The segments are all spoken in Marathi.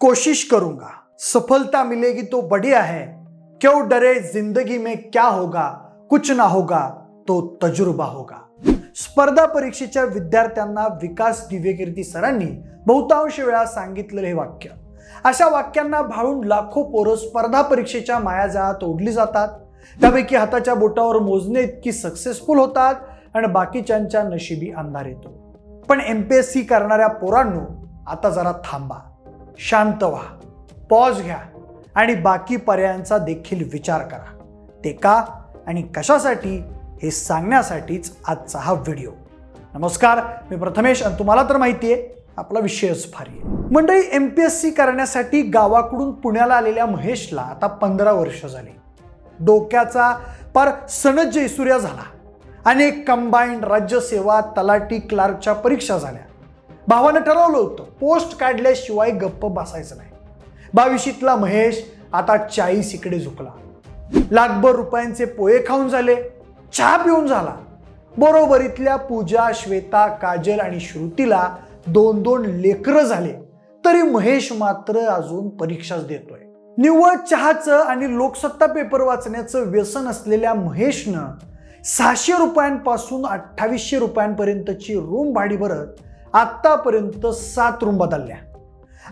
कोशिश करूंगा। सफलता मिलेगी तो बढ़िया है। क्यों डरे जिंदगी में क्या होगा? कुछ ना होगा तो तजुर्बा होगा। स्पर्धा परीक्षेच्या विद्यार्थ्यांना विकास दिव्यकीर्ती सरांनी बहुतांश वेळा सांगितलेलं हे वाक्य। अशा वाक्यांना भाळून लाखो पोरं स्पर्धा परीक्षेच्या मायाजाळात ओढली जातात। त्यापैकी हाताच्या बोटावर मोजणे इतकी सक्सेसफुल होतात आणि बाकीच्यांच्या नशिबी अंधार येतो। पण एम पी एस सी करणाऱ्या पोरांनो आता जरा थांबा। शांत व्हा पॉज घ्या आणि बाकी पर्यायांचा देखील विचार करा. ते का आणि कशासाठी हे सांगण्यासाठीच आजचा हा व्हिडिओ. नमस्कार मी प्रथमेश आणि तुम्हाला तर माहिती आहे आपला विषयच भारी आहे. मंडळी एम पी एस सी करण्यासाठी गावाकडून पुण्याला आलेल्या महेशला आता पंधरा वर्ष झाली. डोक्याचा पार सनद जयसूर्या झाला. अनेक कंबाईंड राज्यसेवा तलाटी क्लार्कच्या परीक्षा झाल्या. भावानं ठरवलं होतं. पोस्ट काढल्याशिवाय गप्प बसायचं नाही. बावीशीतला महेश आता चाळीस इकडे झुकला. लाखभर रुपयांचे पोहे खाऊन झाले. चहा पिऊन झाला. बरोबरीतल्या पूजा श्वेता काजल आणि श्रुतीला दोन दोन लेकरं झाले. तरी महेश मात्र अजून परीक्षाच देतोय. निव्वळ चहाचं आणि लोकसत्ता पेपर वाचण्याचं व्यसन असलेल्या महेशनं सहाशे रुपयांपासून अठ्ठावीसशे रुपयांपर्यंतची रूम भाडी भरत आत्तापर्यंत सात रूम बदलल्या.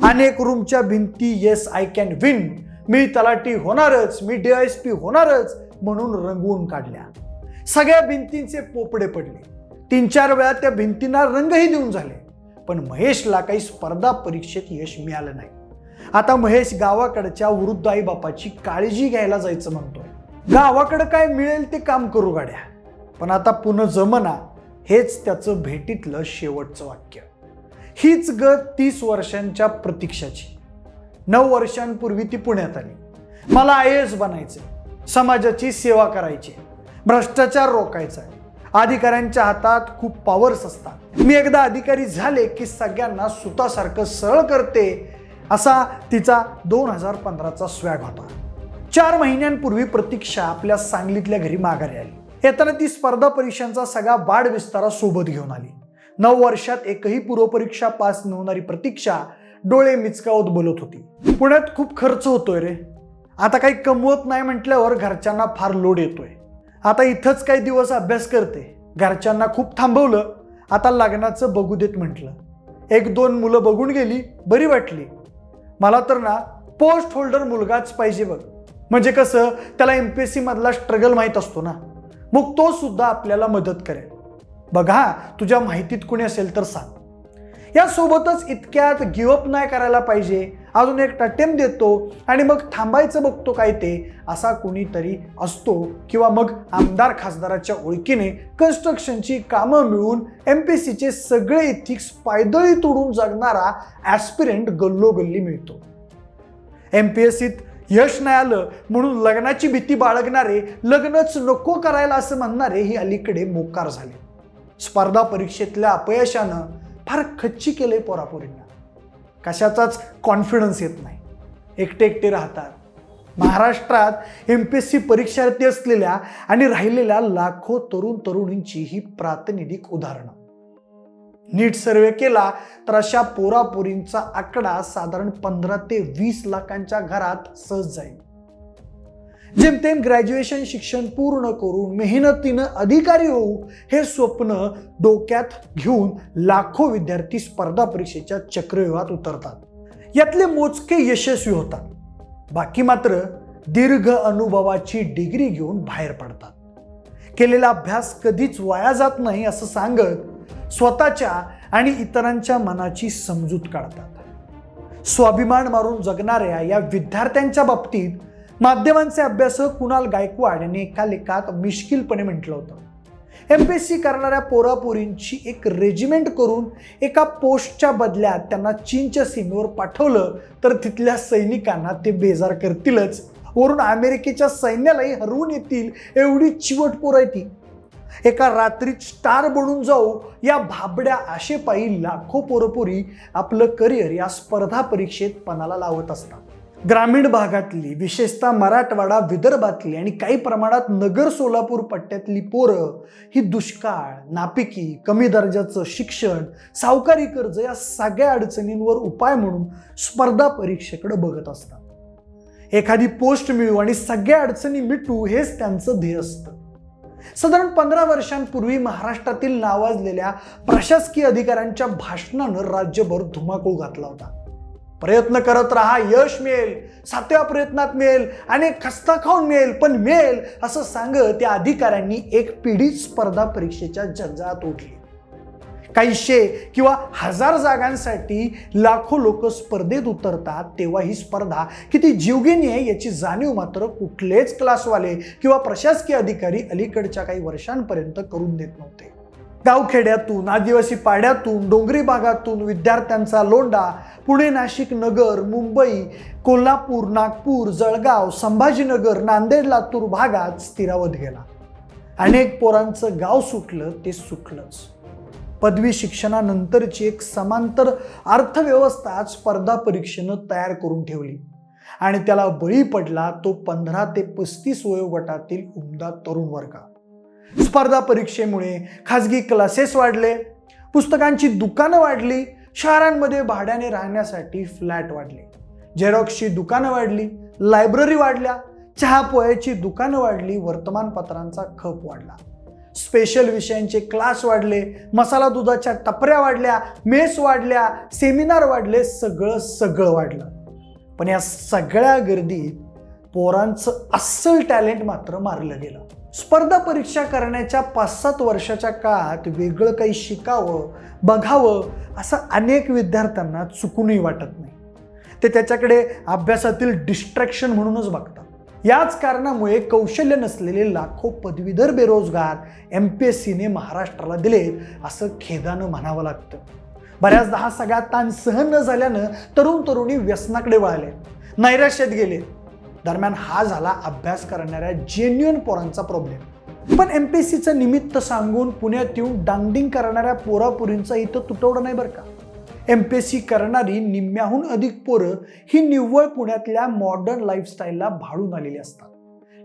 अनेक रूमच्या भिंती येस आय कॅन विन मी तलाठी होणारच मी डी एस पी होणारच म्हणून रंगवून काढल्या. सगळ्या भिंतींचे पोपडे पडले. तीन चार वेळा त्या भिंतींना रंगही देऊन झाले. पण महेशला काही स्पर्धा परीक्षेत यश मिळालं नाही. आता महेश गावाकडच्या वृद्ध आई बापाची काळजी घ्यायला जायचं म्हणतोय. गावाकडं काय मिळेल ते काम करू गाड्या. पण आता पुन्हा जमना हेच त्याचं भेटीतलं शेवटचं वाक्य. हीच गत तीस वर्षांच्या प्रतीक्षाची. नऊ वर्षांपूर्वी ती पुण्यात आली. मला आय एस बनायचं समाजाची सेवा करायची. भ्रष्टाचार रोखायचा अधिकाऱ्यांच्या हातात खूप पॉवर्स असतात. मी एकदा अधिकारी झाले की सगळ्यांना सुतासारखं सरळ करते असा तिचा दोन हजार पंधराचा स्वॅग होता. चार महिन्यांपूर्वी प्रतीक्षा आपल्या सांगलीतल्या घरी माघारी आली. येताना ती स्पर्धा परीक्षांचा सगळा वाढ विस्तारा सोबत घेऊन आली. नऊ वर्षात एकही पूर्वपरीक्षा पास न होणारी प्रतीक्षा डोळे मिचकावत बोलत होती. पुण्यात खूप खर्च होतोय रे. आता काही कमवत नाही म्हटल्यावर घरच्यांना फार लोड येतोय. आता इथंच काही दिवस अभ्यास करते. घरच्यांना खूप थांबवलं. आता लग्नाचं बघू देत म्हटलं. एक दोन मुलं बघून गेली बरी वाटली. मला तर ना पोस्ट होल्डर मुलगाच पाहिजे बघ. म्हणजे कसं त्याला एम पी एस सी मधला स्ट्रगल माहीत असतो ना. मग तो सुद्धा आपल्याला मदत करेल. बघा तुझ्या माहितीत कुणी असेल तर सांग. यासोबतच इतक्यात गिवअप नाही करायला पाहिजे. अजून एक अटेम्प देतो आणि मग थांबायचं बघतो काय ते. असा कोणीतरी असतो किंवा मग आमदार खासदाराच्या ओळखीने कन्स्ट्रक्शनची कामं मिळून एम पी सीचे सगळे इथिक्स पायदळी तोडून जगणारा ॲस्पिरंट गल्लोगल्ली मिळतो. एम पी एस सीत यश नाही आलं म्हणून लग्नाची भीती बाळगणारे लग्नच नको करायला असं म्हणणारे ही अलीकडे मोकार झाले. स्पर्धा परीक्षेतल्या अपयशानं फार खच्ची केलंय पोरापोरींना. कशाचाच कॉन्फिडन्स येत नाही. एकटे एकटे राहतात. महाराष्ट्रात एम पी एस सी परीक्षार्थी असलेल्या आणि राहिलेल्या लाखो तरुण तरुणींची ही प्रातिनिधिक उदाहरणं. नीट सर्वे केला तर अशा पोरापोरींचा आकडा साधारण पंधरा ते वीस लाखांच्या घरात सहज जाईल. जेमतेम ग्रॅज्युएशन शिक्षण पूर्ण करून मेहनतीनं अधिकारी होऊ हे स्वप्न डोक्यात घेऊन लाखो विद्यार्थी स्पर्धा परीक्षेच्या चक्रव्यूहात उतरतात. यातले मोजके यशस्वी होतात. बाकी मात्र दीर्घ अनुभवाची डिग्री घेऊन बाहेर पडतात. केलेला अभ्यास कधीच वाया जात नाही असं सांगत स्वतःच्या आणि इतरांच्या मनाची समजूत काढतात. स्वाभिमान मारून जगणाऱ्या या विद्यार्थ्यांच्या बाबतीत माध्यमांचे अभ्यासक कुणाल गायकवाड यांनी एका लेखात मिश्किलपणे म्हटलं होतं. एम पी एस सी करणाऱ्या पोरापोरींची एक रेजिमेंट करून एका पोस्टच्या बदल्यात त्यांना चीनच्या सीमेवर पाठवलं तर तिथल्या सैनिकांना ते बेजार करतीलच. वरून अमेरिकेच्या सैन्यालाही हरवून येतील एवढी चिवट पोर आहे ती. एका रात्रीत स्टार बनून जाऊ या भाबड्या आशेपायी लाखो पोरपोरी आपलं करिअर या स्पर्धा परीक्षेत पणाला लावत असतात. ग्रामीण भागातली विशेषतः मराठवाडा विदर्भातली आणि काही प्रमाणात नगर सोलापूर पट्ट्यातली पोरं ही दुष्काळ नापिकी कमी दर्जाचं शिक्षण सावकारी कर्ज या सगळ्या अडचणींवर उपाय म्हणून स्पर्धा परीक्षेकडे बघत असतात. एखादी पोस्ट मिळू आणि सगळ्या अडचणी मिटू हेच त्यांचं ध्येय असतं. साधारण पंधरा वर्षांपूर्वी महाराष्ट्रातील नावाजलेल्या प्रशासकीय अधिकाऱ्यांच्या भाषणानं राज्यभर धुमाकूळ घातला होता. प्रयत्न करत राहा यश मिळेल सातव्या प्रयत्नात मिळेल आणि खस्ता खाऊन मिळेल पण मिळेल असं सांगत त्या अधिकाऱ्यांनी एक पिढी स्पर्धा परीक्षेच्या जंजाळात उठली. काहीशे किंवा हजार जागांसाठी लाखो लोक स्पर्धेत उतरतात तेव्हा ही स्पर्धा किती जीवघेणी आहे याची जाणीव मात्र कुठलेच क्लासवाले किंवा प्रशासकीय अधिकारी अलीकडच्या काही वर्षांपर्यंत करून देत नव्हते. गावखेड्यातून आदिवासी पाड्यातून डोंगरी भागातून विद्यार्थ्यांचा लोंडा पुणे नाशिक नगर मुंबई कोल्हापूर नागपूर जळगाव संभाजीनगर नांदेड लातूर भागात स्थिरावत गेला. अनेक पोरांचं गाव सुटलं ते सुटलंच. पदवी शिक्षणानंतरची एक समांतर अर्थव्यवस्था स्पर्धा परीक्षेनं तयार करून ठेवली. आणि त्याला बळी पडला तो पंधरा ते पस्तीस वयोगटातील उमदा तरुण वर्ग. स्पर्धा परीक्षेमुळे खाजगी क्लासेस वाढले पुस्तकांची दुकानं वाढली शहरांमध्ये भाड्याने राहण्यासाठी फ्लॅट वाढले. झेरॉक्सची दुकानं वाढली लायब्ररी वाढल्या चहा पोह्याची दुकानं वाढली वर्तमानपत्रांचा खप वाढला. स्पेशल विषयांचे क्लास वाढले मसाला दुधाच्या टपऱ्या वाढल्या मेस वाढल्या सेमिनार वाढले सगळं सगळं वाढलं. पण या सगळ्या गर्दीत पोरांचं अस्सल टॅलेंट मात्र मारलं गेलं. स्पर्धा परीक्षा करण्याच्या पाच सात वर्षाच्या काळात वेगळं काही शिकावं बघावं असं अनेक विद्यार्थ्यांना चुकूनही वाटत नाही. ते त्याच्याकडे अभ्यासातील डिस्ट्रॅक्शन म्हणूनच बघतात. याच कारणामुळे कौशल्य नसलेले लाखो पदवीधर बेरोजगार एम पी एस सीने महाराष्ट्राला दिलेत असं खेदानं म्हणावं लागतं. बऱ्याचदा हा सगळा ताण सहन न झाल्यानं तरुण तरुणी व्यसनाकडे वळाले नैराश्यात गेले. दरम्यान हा झाला अभ्यास करणाऱ्या जेन्युअन पोरांचा प्रॉब्लेम पण एम पी एस सीचं निमित्त सांगून पुण्यात येऊन डांगडिंग करणाऱ्या पोरापुरींचा इथं तुटवडा नाही बरं का? एम पी एस सी करणारी निम्म्याहून अधिक पोरं ही निव्वळ पुण्यातल्या मॉडर्न लाईफस्टाईलला भाडून आलेली असतात.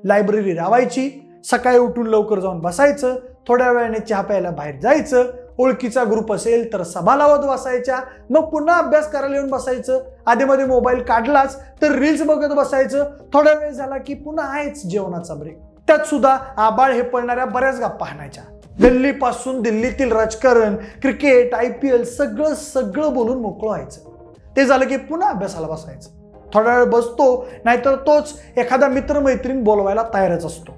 लायब्ररी रावायची सकाळी उठून लवकर जाऊन बसायचं थोड्या वेळाने चहा प्यायला बाहेर जायचं ओळखीचा ग्रुप असेल तर सभा लावत बसायच्या मग पुन्हा अभ्यास करायला येऊन बसायचं आधीमध्ये मोबाईल काढलाच तर रील्स बघत बसायचं थोडा वेळ झाला की पुन्हा आहेच जेवणाचा ब्रेक त्यात सुद्धा आबाळ हे पडणाऱ्या बऱ्याच गप्पा हाणायच्या दिल्लीपासून दिल्लीतील राजकारण क्रिकेट आय पी एल सगळं सगळं बोलून मोकळं व्हायचं. ते झालं की पुन्हा अभ्यासाला बसायचं. थोडा वेळ बसतो नाहीतर तोच एखादा मित्रमैत्रीण बोलवायला तयारच असतो.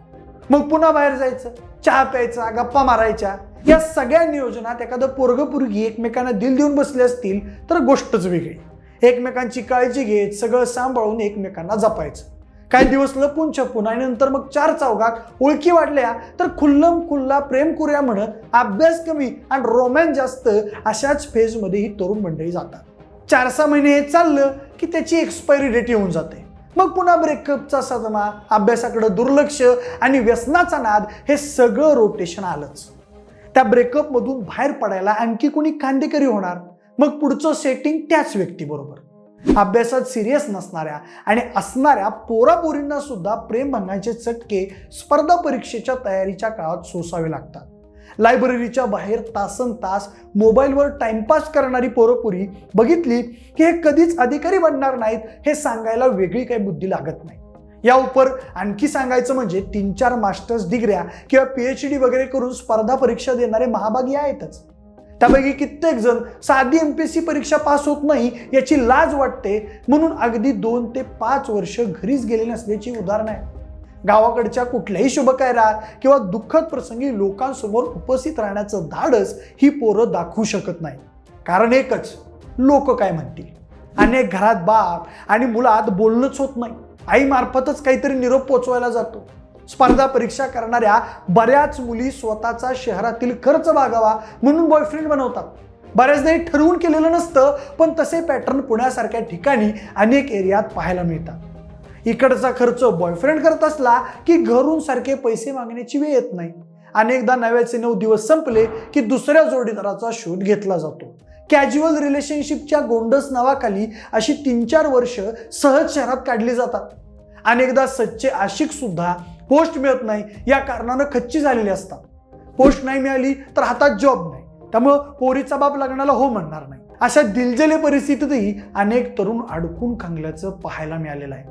मग पुन्हा बाहेर जायचं चहा प्यायचा गप्पा मारायच्या. या सगळ्या नियोजनात एखादं पोरगपुरगी एकमेकांना दिल देऊन बसले असतील तर गोष्टच वेगळी. एकमेकांची काळजी घेत सगळं सांभाळून एकमेकांना जपायचं. काही दिवस लपून छपून आणि नंतर मग चार चौघात ओळखी वाढल्या तर खुल्लम खुल्ला प्रेम करूया म्हणत अभ्यास कमी आणि रोमॅन्स जास्त अशाच फेजमध्ये ही तरुण मंडळी जातात. चार सहा महिने हे चाललं की त्याची एक्सपायरी डेट येऊन जाते. मग पुन्हा ब्रेकअपचा सदमा अभ्यासाकडे दुर्लक्ष आणि व्यसनाचा नाद हे सगळं रोटेशन आलंच. त्या ब्रेकअपमधून बाहेर पडायला आणखी कोणी कांदेकरी होणार? मग पुढचं सेटिंग त्याच व्यक्तीबरोबर. अभ्यासात सिरियस नसणाऱ्या आणि असणाऱ्या पोरापोरींना सुद्धा प्रेम भंगाचे चटके स्पर्धा परीक्षेच्या तयारीच्या काळात सोसावे लागतात. लायब्ररीच्या बाहेर तासन तास मोबाईलवर टाइमपास करणारी पोरपुरी बघितली की हे कधीच अधिकारी बनणार नाहीत हे सांगायला वेगळी काही बुद्धी लागत नाही. या उपर आणखी सांगायचं म्हणजे तीन चार मास्टर्स डिग्र्या किंवा पीएच डी वगैरे करून स्पर्धा परीक्षा देणारे महाभागी आहेतच. त्यापैकी कित्येक जण साधी एम पी एस सी परीक्षा पास होत नाही याची लाज वाटते. म्हणून अगदी दोन ते पाच वर्ष घरीच गेले नसल्याची उदाहरणं आहे गावाकडच्या कुठल्याही शुभकार्यात किंवा दुःखद प्रसंगी लोकांसमोर उपस्थित राहण्याचं धाडस ही पोरं दाखवू शकत नाही कारण एकच लोक काय म्हणतील? अनेक घरात बाप आणि मुलात बोलणंच होत नाही. आईमार्फतच काहीतरी निरोप पोचवायला जातो. स्पर्धा परीक्षा करणाऱ्या बऱ्याच मुली स्वतःचा शहरातील खर्च भागावा म्हणून बॉयफ्रेंड बनवतात. बऱ्याचदा हे ठरवून केलेलं नसतं पण तसे पॅटर्न पुण्यासारख्या ठिकाणी अनेक एरियात पाहायला मिळतात. इकडचा खर्च बॉयफ्रेंड करत असला की घरून सारखे पैसे मागण्याची वेळ येत नाही. अनेकदा नव्याचे नऊ दिवस संपले की दुसऱ्या जोडीदाराचा शोध घेतला जातो. कॅज्युअल रिलेशनशिपच्या गोंडस नावाखाली अशी तीन चार वर्ष सहज शहरात काढली जातात. अनेकदा सच्चे आशिक सुद्धा पोस्ट मिळत नाही या कारणानं खच्ची झालेली असतात. पोस्ट नाही मिळाली तर हातात जॉब नाही. त्यामुळं पोरीचा बाप लग्नाला हो म्हणणार नाही. अशा दिलजले परिस्थितीतही अनेक तरुण अडकून खांगल्याचं पाहायला मिळालेलं आहे.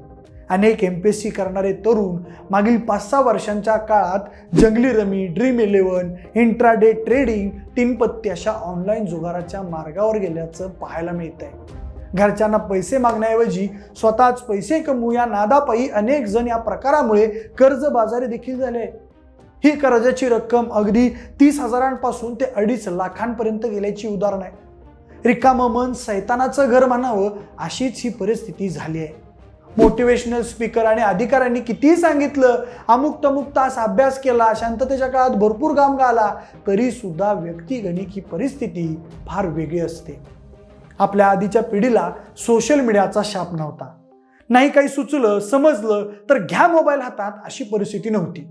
अनेक एम पी एस सी करणारे तरुण मागील पाच सहा वर्षांच्या काळात Junglee rummy Dream eleven intraday trading तीनपत्ती अशा ऑनलाईन जुगाराच्या मार्गावर गेल्याचं पाहायला मिळत आहे घरच्यांना पैसे मागण्याऐवजी स्वतःच पैसे कमवू. या नादापायी अनेक जण या प्रकारामुळे कर्जबाजारी देखील झाले. ही कर्जाची रक्कम अगदी तीस हजारांपासून ते अडीच लाखांपर्यंत गेल्याची उदाहरण आहे. रिकामं मन सैतानाचं घर म्हणावं अशीच ही परिस्थिती झाली आहे. मोटिवेशनल स्पीकर आणि अधिकाऱ्यांनी कितीही सांगितलं? अमुक तमुक तास अभ्यास केला शांततेच्या काळात भरपूर काम गाला तरी सुद्धा व्यक्तिगणिक ही परिस्थिती फार वेगळी असते. आपल्या आधीच्या पिढीला सोशल मीडियाचा शाप नव्हता. नाही काही सुचलं समजलं तर घ्या मोबाईल हातात अशी परिस्थिती नव्हती.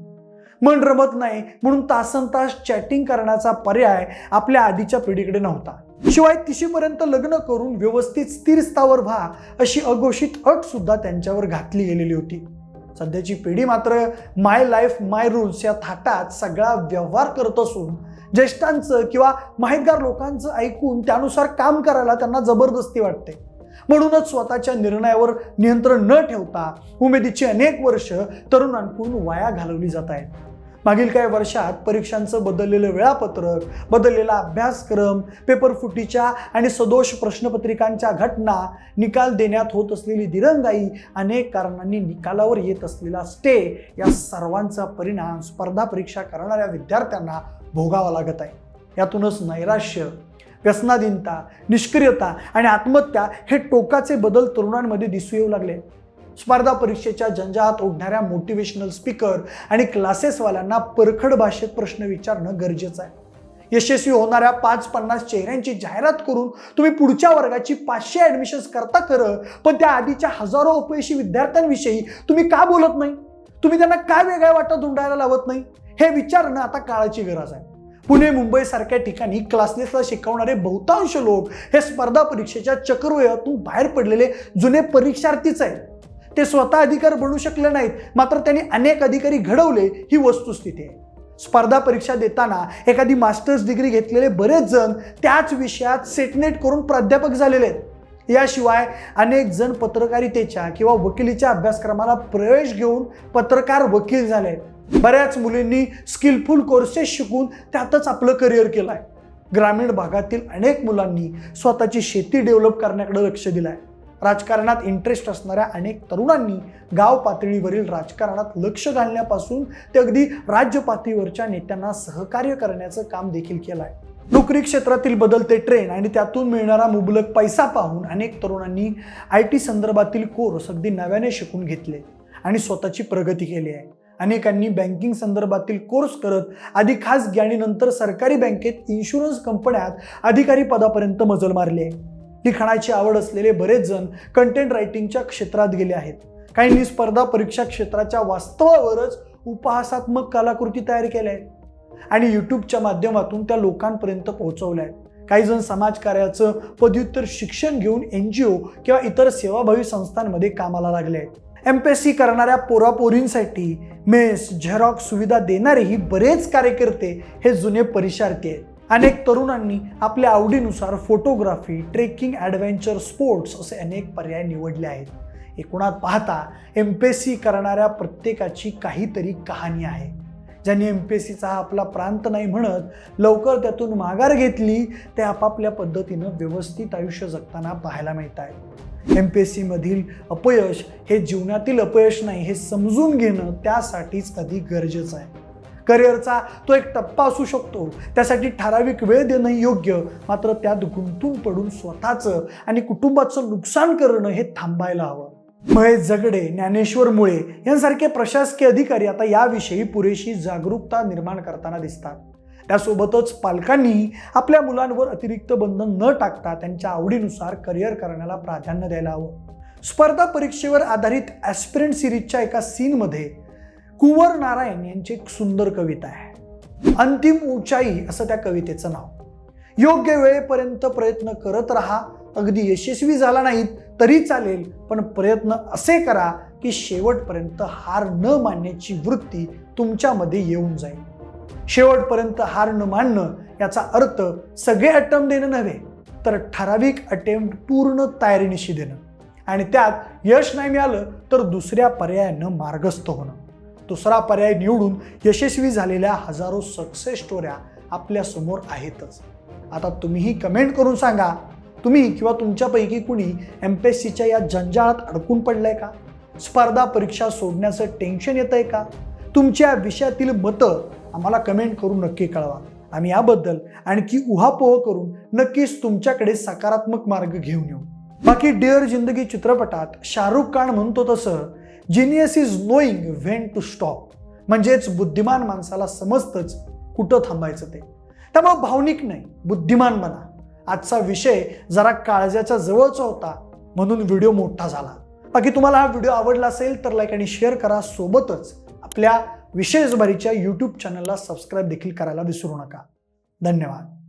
मन रमत नाही म्हणून तासन तास चॅटिंग करण्याचा पर्याय आपल्या आधीच्या पिढीकडे नव्हता. शिवाय तिशीपर्यंत लग्न करून व्यवस्थित स्थिर स्थावर व्हा अशी अघोषित अट सुद्धा त्यांच्यावर घातली गेलेली होती. सध्याची पिढी मात्र माय लाईफ माय रूल्स या थाटात सगळा व्यवहार करत असून ज्येष्ठांचं किंवा माहितगार लोकांचं ऐकून त्यानुसार काम करायला त्यांना जबरदस्ती वाटते. म्हणूनच स्वतःच्या निर्णयावर नियंत्रण न ठेवता उमेदीची अनेक वर्ष तरुणांकडून वाया घालवली जात आहेत. मागील काही वर्षात परीक्षांचं बदललेलं वेळापत्रक बदललेला अभ्यासक्रम पेपर फुटीच्या आणि सदोष प्रश्नपत्रिकांच्या घटना निकाल देण्यात होत असलेली दिरंगाई अनेक कारणांनी निकालावर येत असलेला स्टे या सर्वांचा परिणाम स्पर्धा परीक्षा करणाऱ्या विद्यार्थ्यांना भोगावा लागत आहे. यातूनच नैराश्य व्यसनाधीनता निष्क्रियता आणि आत्महत्या हे टोकाचे बदल तरुणांमध्ये दिसू येऊ लागले. स्पर्धा परीक्षेच्या जंजात ओढणाऱ्या मोटिवेशनल स्पीकर आणि क्लासेसवाल्यांना परखड भाषेत प्रश्न विचारणं गरजेचं आहे. यशस्वी होणाऱ्या पाच पन्नास चेहऱ्यांची जाहिरात करून तुम्ही पुढच्या वर्गाची पाचशे ॲडमिशन्स करता खरं पण त्या आधीच्या हजारो अपयशी विद्यार्थ्यांविषयी तुम्ही का बोलत नाही? तुम्ही त्यांना काय वेगळ्या वाटा धुंडायला लावत नाही? हे विचारणं आता काळाची गरज आहे. पुणे मुंबई सारख्या ठिकाणी क्लासलेसला शिकवणारे बहुतांश लोक हे स्पर्धा परीक्षेच्या चक्रव्यूहातून बाहेर पडलेले जुने परीक्षार्थीच आहेत. ते स्वतः अधिकार बनू शकले नाहीत मात्र त्यांनी अनेक अधिकारी घडवले ही वस्तुस्थिती आहे. स्पर्धा परीक्षा देताना एखादी मास्टर्स डिग्री घेतलेले बरेच जण त्याच विषयात सेटनेट करून प्राध्यापक झालेले आहेत. याशिवाय अनेक जण पत्रकारितेच्या किंवा वकिलीच्या अभ्यासक्रमाला प्रवेश घेऊन पत्रकार वकील झाले आहेत. बऱ्याच मुलींनी स्किलफुल कोर्सेस शिकून त्यातच आपलं करिअर केलं आहे ग्रामीण भागातील अनेक मुलांनी स्वतःची शेती डेव्हलप करण्याकडे लक्ष दिलं आहे राजकारणात इंटरेस्ट असणाऱ्या अनेक तरुणांनी गाव पातळीवरील राजकारणात लक्ष घालण्यापासून ते अगदी राज्य पातळीवरच्या नेत्यांना सहकार्य करण्याचं काम देखील केलं आहे नोकरी क्षेत्रातील बदलते ट्रेन आणि त्यातून मिळणारा मुबलक पैसा पाहून अनेक तरुणांनी आय टी संदर्भातील कोर्स अगदी नव्याने शिकून घेतले आणि स्वतःची प्रगती केली आहे. अनेकांनी बँकिंग संदर्भातील कोर्स करत आधी खास ज्ञानीनंतर नंतर सरकारी बँकेत इन्शुरन्स कंपन्यात अधिकारी पदापर्यंत मजल मारली. आहे लिखाणाची आवड असलेले बरेच जण कंटेंट रायटिंगच्या क्षेत्रात गेले आहेत. काहींनी स्पर्धा परीक्षा क्षेत्राच्या वास्तवावरच उपहासात्मक कलाकृती तयार केल्या आहेत. आणि यूट्यूबच्या माध्यमातून त्या लोकांपर्यंत पोहोचवल्या आहेत. काही जण समाजकार्याचं पदव्युत्तर शिक्षण घेऊन एन जी ओ किंवा इतर सेवाभावी संस्थांमध्ये कामाला लागले आहेत. एम पी एस सी करणाऱ्या पोरापोरींसाठी मेस झेरॉक्स सुविधा देणारेही बरेच कार्यकर्ते हे जुने परिशार्थी आहेत. अनेक तरुणांनी आपल्या आवडीनुसार फोटोग्राफी ट्रेकिंग ॲडव्हेंचर स्पोर्ट्स असे अनेक पर्याय निवडले आहेत. एकूणात पाहता एम पी एस सी करणाऱ्या प्रत्येकाची काहीतरी कहाणी आहे. ज्यांनी एम पी एस सीचा हा आपला प्रांत नाही म्हणत लवकर त्यातून माघार घेतली ते आपापल्या पद्धतीनं व्यवस्थित आयुष्य जगताना पाहायला मिळत आहे एम पी एस सीमधील अपयश हे जीवनातील अपयश नाही हे समजून घेणं त्यासाठीच कधी गरजेचं आहे. करिअरचा तो एक टप्पा असू शकतो. त्यासाठी ठराविक वेळ देणं योग्य मात्र त्यात गुंतून पडून स्वतःचं आणि कुटुंबाचं नुकसान करणं हे थांबायला हवं. महेश झगडे ज्ञानेश्वर मुळे यांसारखे प्रशासकीय अधिकारी आता याविषयी पुरेशी जागरूकता निर्माण करताना दिसतात. त्यासोबतच पालकांनी आपल्या मुलांवर अतिरिक्त बंधन न टाकता त्यांच्या आवडीनुसार करिअर करण्याला प्राधान्य द्यायला हवं. स्पर्धा परीक्षेवर आधारित ॲस्पिरंट सिरीजच्या एका सीनमध्ये कुंवर नारायण यांची एक सुंदर कविता आहे. अंतिम उंचाई असं त्या कवितेचं नाव. योग्य वेळेपर्यंत प्रयत्न करत राहा अगदी यशस्वी झाला नाहीत तरी चालेल पण प्रयत्न असे करा की शेवटपर्यंत हार न मानण्याची वृत्ती तुमच्यामध्ये येऊन जाईल. शेवटपर्यंत हार न मानणं याचा अर्थ सगळे अटेम्प्ट देणं नव्हे तर ठराविक अटेम्प्ट पूर्ण तयारीनिशी देणं. आणि त्यात यश नाही मिळालं तर दुसऱ्या पर्यायानं मार्गस्थ होणं. दुसरा पर्याय निवडून यशस्वी झालेल्या हजारो सक्सेस स्टोऱ्या आपल्यासमोर आहेतच. आता तुम्हीही कमेंट करून सांगा तुम्ही किंवा तुमच्यापैकी कुणी एम पी एस सीच्या या जंजाळात अडकून पडलंय का? स्पर्धा परीक्षा सोडण्याचं टेन्शन येत आहे का? तुमच्या विषयातील मतं आम्हाला कमेंट करून नक्की कळवा. आम्ही याबद्दल आणखी उहापोह करून नक्कीच तुमच्याकडे सकारात्मक मार्ग घेऊन येऊ. बाकी डिअर जिंदगी चित्रपटात शाहरुख खान म्हणतो तसं genius is knowing when to stop म्हणजेच बुद्धिमान माणसाला समजतंच कुठं थांबायचं ते. त्यामुळे भावनिक नाही बुद्धिमान बना. आजचा विषय जरा काळजाच्या जवळचा होता म्हणून व्हिडिओ मोठा झाला. बाकी तुम्हाला हा व्हिडिओ आवडला असेल तर लाईक आणि शेअर करा सोबतच आपल्या विशेषभरीच्या यूट्यूब चॅनलला सबस्क्राईब देखील करायला विसरू नका. धन्यवाद.